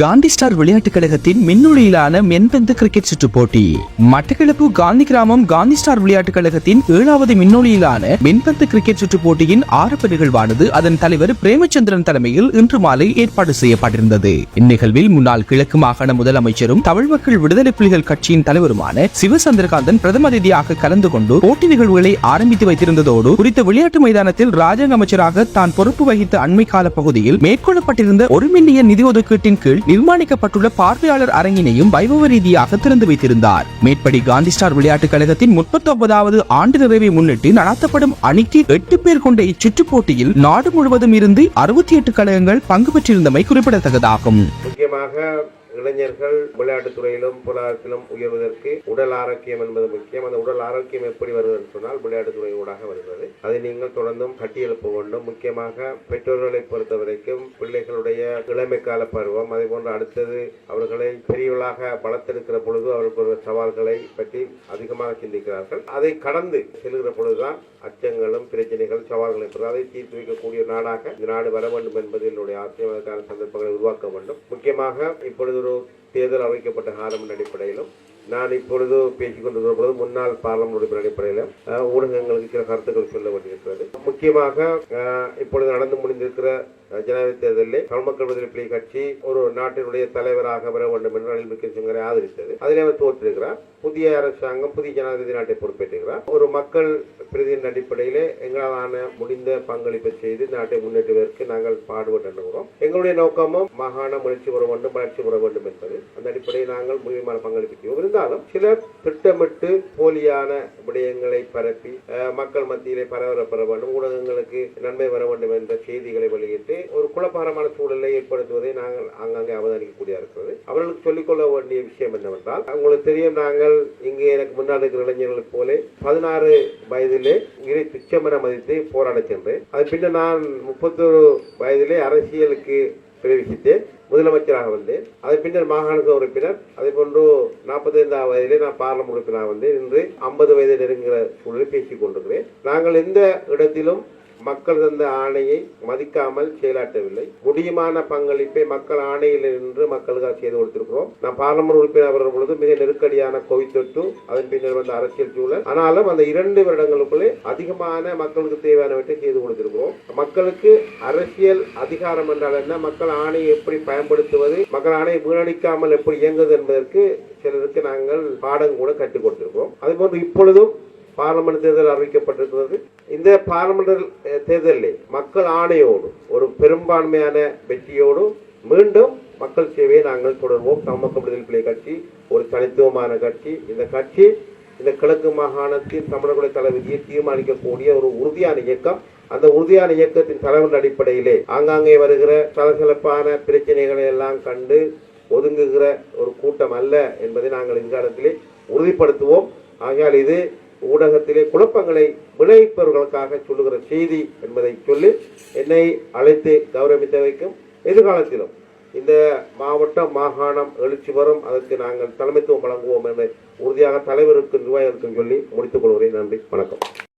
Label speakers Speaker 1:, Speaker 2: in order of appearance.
Speaker 1: Gandhi star விளையாட்டுக் கழகத்தின் மின்னொழியிலான மென்பந்து cricket சுற்று போட்டி. மட்டக்களப்பு காந்தி கிராமம் காந்தி ஸ்டார் விளையாட்டுக் கழகத்தின் ஏழாவது மின்னொழியிலான மென்பந்து கிரிக்கெட் சுற்றுப் போட்டியின் ஆரம்ப நிகழ்வானது அதன் தலைவர் பிரேமச்சந்திரன் தலைமையில் இன்று மாலை ஏற்பாடு செய்யப்பட்டிருந்தது. இந்நிகழ்வில் முன்னாள் கிழக்கு மாகாண முதலமைச்சரும் தமிழ் மக்கள் விடுதலை புலிகள் கட்சியின் தலைவருமான சிவசந்திரகாந்தன் பிரதம அதிதியாக கலந்து கொண்டு போட்டி நிகழ்வுகளை ஆரம்பித்து வைத்திருந்ததோடு குறித்த விளையாட்டு மைதானத்தில் ராஜாங்க அமைச்சராக தான் பொறுப்பு வகித்த அண்மை கால பகுதியில் மேற்கொள்ளப்பட்டிருந்த ஒரு மில்லியன் நிதி ஒதுக்கீட்டின் கீழ் நிர்மாணிக்கப்பட்டுள்ள பார்வையாளர் அரங்கினையும் வைபவ ரீதியாக திறந்து வைத்திருந்தார். மேற்படி காந்தி ஸ்டார் விளையாட்டுக் கழகத்தின் முப்பத்தி ஒன்பதாவது ஆண்டு நிறைவை முன்னிட்டு நடத்தப்படும் அணிக்கு எட்டு பேர் கொண்ட இச்சுற்றுப் போட்டியில் நாடு முழுவதும் இருந்து அறுபத்தி எட்டு கழகங்கள் பங்கு பெற்றிருந்தமை குறிப்பிடத்தக்கதாகும்.
Speaker 2: முக்கியமாக இளைஞர்கள் விளையாட்டுத் துறையிலும் பொருளாதாரத்திலும் உயர்வதற்கு உடல் ஆரோக்கியம் என்பது முக்கியம். அந்த உடல் ஆரோக்கியம் எப்படி வருவது சொன்னால் விளையாட்டுத் துறை ஊடாக வருகிறது. அதை நீங்கள் தொடர்ந்தும் கட்டியெழுப்ப வேண்டும் முக்கியமாக பெற்றோர்களை பொறுத்த வரைக்கும் பிள்ளைகளுடைய இளமை கால பருவம் அதே போன்று அடுத்தது அவர்களை பெரியவர்களாக வளர்த்தெடுக்கிற பொழுது அவர்களுக்கு சவால்களை பற்றி அதிகமாக சிந்திக்கிறார்கள். அதை கடந்து செல்கிற பொழுதுதான் அச்சங்களும் பிரச்சனைகள் சவால்கள் என்பது அதை தீர்த்து வைக்கக்கூடிய நாடாக இந்த நாடு வர வேண்டும் என்பது என்னுடைய ஆசையம் அதற்கான சந்தர்ப்பங்களை உருவாக்க வேண்டும். முக்கியமாக இப்பொழுது ஒரு தேர்தல் அமைக்கப்பட்ட ஆரம்பின் அடிப்படையிலும் நான் இப்பொழுது பேசிக் கொண்டிருக்கிற பொழுது முன்னாள் பார்லமெண்ட் உறுப்பினர் அடிப்படையில் ஊடகங்களுக்கு சில கருத்துக்கள் சொல்ல வேண்டியிருக்கிறது முக்கியமாக இப்பொழுது நடந்து முடிந்திருக்கிற ஜனாதிபதி தேர்தலில் தமிழ் மக்கள் விடுதலை புலி கட்சி ஒரு நாட்டினுடைய தலைவராக வர வேண்டும் என்று ரணில் விக்ரமசிங்கரை ஆதரித்தது. அதில் அவர் தோற்றிருக்கிறார். புதிய அரசாங்கம் புதிய ஜனாதிபதி நாட்டை பொறுப்பேற்றுகிறார் ஒரு மக்கள் பிரதிநிதி அடிப்படையிலே எங்களாலான முடிந்த பங்களிப்பை செய்து நாட்டை முன்னேற்றுவதற்கு நாங்கள் பாடுபட்டுகிறோம் எங்களுடைய நோக்கமும் மாகாணம் வளர்ச்சி பெற வேண்டும் வளர்ச்சி பெற வேண்டும் என்பது. அந்த அடிப்படையில் நாங்கள் முக்கியமான பங்களிப்பு செய்வோம். இருந்தாலும் சிலர் திட்டமிட்டு போலியான விடயங்களை பரப்பி மக்கள் மத்தியிலே பரவர பெற வேண்டும் ஊடகங்களுக்கு நன்மை வர வேண்டும் என்ற செய்திகளை வெளியிட்டு ஒரு குழப்பகரமான சூழலை ஏற்படுத்துவதை நாங்கள் அங்கங்கே அவதானிக்கக்கூடிய இருக்கிறது. அவர்களுக்கு சொல்லிக்கொள்ள வேண்டிய விஷயம் என்னவென்றால் உங்களுக்கு தெரியும் நாங்கள் இங்கே எனக்கு முன்னால் இருக்கிற இளைஞர்களைப் போல பதினாறு வயதிலே இறை துச்சமென மதித்து போராட சென்றேன். அது பின்னர் நான் முப்பத்தொரு வயதிலே அரசியலுக்கு பிரவேசித்தேன் முதலமைச்சராக வந்தேன். அதன் பின்னர் மாகாண சபை உறுப்பினர் அதே போன்று நாற்பத்தைந்தாவது வயதிலே நான் பார்லமெண்ட் உறுப்பினராக வந்தேன். இன்று ஐம்பது வயது நெருங்குகிற சூழலில் பேசிக் கொண்டிருக்கிறேன். நாங்கள் எந்த இடத்திலும் மக்கள் தந்த ஆணையை மதிக்காமல் செயலாற்றவில்லை. முடியுமான பங்களிப்பை மக்கள் ஆணையில் நின்று மக்களுக்காக செய்து கொடுத்திருக்கிறோம். நான் பாராளுமன்ற உறுப்பினர் வருகிற பொழுது மிக நெருக்கடியான கோவிட் தொற்று அதன் பின்னர் வந்த அரசியல் சூழல். ஆனாலும் அந்த இரண்டு வருடங்களுக்குள்ளே அதிகமான மக்களுக்கு தேவையானவற்றை செய்து கொடுத்திருக்கிறோம். மக்களுக்கு அரசியல் அதிகாரம் என்றால் என்ன? மக்கள் ஆணையை எப்படி பயன்படுத்துவது? மக்கள் ஆணையை வீணடிக்காமல் எப்படி இயங்குவது என்பதற்கு சிலருக்கு நாங்கள் பாடம் கூட கற்றுக் கொடுத்திருக்கிறோம். அதுபோன்று இப்பொழுதும் பார்லமெண்ட் தேர்தல் அறிவிக்கப்பட்டிருக்கிறது. இந்த பார்லமெண்ட் தேர்தலில் மக்கள் ஆணையோடு ஒரு பெரும்பான்மையான வெற்றியோடு மீண்டும் மக்கள் சேவையை நாங்கள் தொடர்வோம். தமிழ் விடுதலை கட்சி ஒரு தனித்துவமான கட்சி. இந்த கட்சி இந்த கிழக்கு மாகாணத்தின் தமிழர்களுடைய தலைவிதியை தீர்மானிக்கக்கூடிய ஒரு உறுதியான இயக்கம். அந்த உறுதியான இயக்கத்தின் தலைவர் அடிப்படையிலே ஆங்காங்கே வருகிற சலசலப்பான பிரச்சனைகளை எல்லாம் கண்டு ஒதுங்குகிற ஒரு கூட்டம் அல்ல என்பதை நாங்கள் இந்த காலத்திலே உறுதிப்படுத்துவோம். ஆகையால் இது ஊடகத்திலே குழப்பங்களை விளைவிப்பவர்களுக்காக சொல்லுகிற செய்தி என்பதை சொல்லி என்னை அழைத்து கௌரவித்தவைக்கும் எதிர்காலத்திலும் இந்த மாவட்டம் மாகாணம் எழுச்சி வரும். அதற்கு நாங்கள் தலைமைத்துவம் வழங்குவோம் என்று உறுதியாக தலைவருக்கும் நிர்வாகிகளுக்கும் சொல்லி முடித்துக் கொள்கிறேன். நன்றி. வணக்கம்.